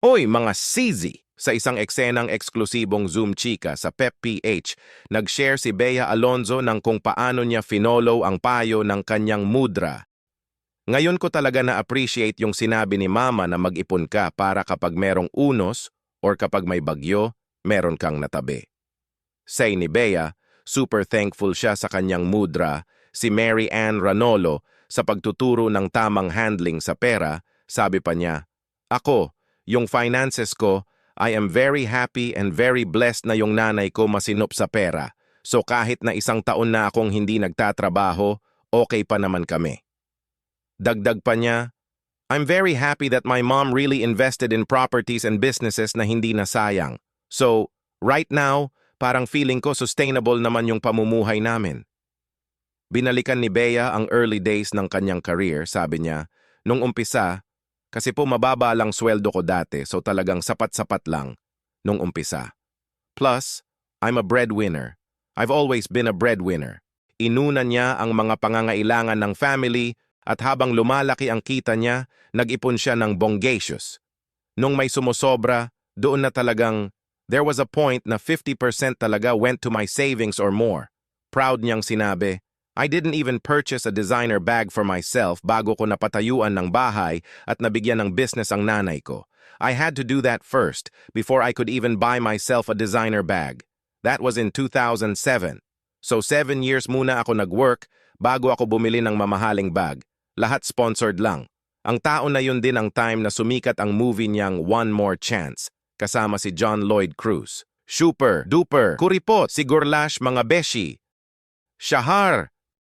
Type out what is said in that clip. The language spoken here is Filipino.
Oy, mga sizi! Sa isang eksenang eksklusibong Zoom chika sa PepPH, nag-share si Bea Alonzo ng kung paano niya finolo ang payo ng kanyang mudra. Ngayon ko talaga na-appreciate yung sinabi ni Mama na mag-ipon ka para kapag merong unos or kapag may bagyo, meron kang natabi. Say ni Bea, super thankful siya sa kanyang mudra, si Mary Ann Ranolo, sa pagtuturo ng tamang handling sa pera, sabi pa niya, Ako, yung finances ko, I am very happy and very blessed na yung nanay ko masinop sa pera. So kahit na isang taon na akong hindi nagtatrabaho, okay pa naman kami. Dagdag pa niya, I'm very happy that my mom really invested in properties and businesses na hindi nasayang. So, right now, parang feeling ko sustainable naman yung pamumuhay namin. Binalikan ni Bea ang early days ng kanyang career, sabi niya, nung umpisa, kasi po mababa lang sweldo ko dati so talagang sapat-sapat lang nung umpisa. Plus, I'm a breadwinner. I've always been a breadwinner. Inuna niya ang mga pangangailangan ng family at habang lumalaki ang kita niya, nag-ipon siya ng bongacious. Nung may sumusobra, doon na talagang, there was a point na 50% talaga went to my savings or more. Proud niyang sinabi, I didn't even purchase a designer bag for myself bago ko napatayuan ng bahay at nabigyan ng business ang nanay ko. I had to do that first before I could even buy myself a designer bag. That was in 2007. So seven years muna ako nag-work bago ako bumili ng mamahaling bag. Lahat sponsored lang. Ang taon na yun din ang time na sumikat ang movie niyang One More Chance kasama si John Lloyd Cruz. Super, duper, kuripot, sigurlash mga beshi. Shahar,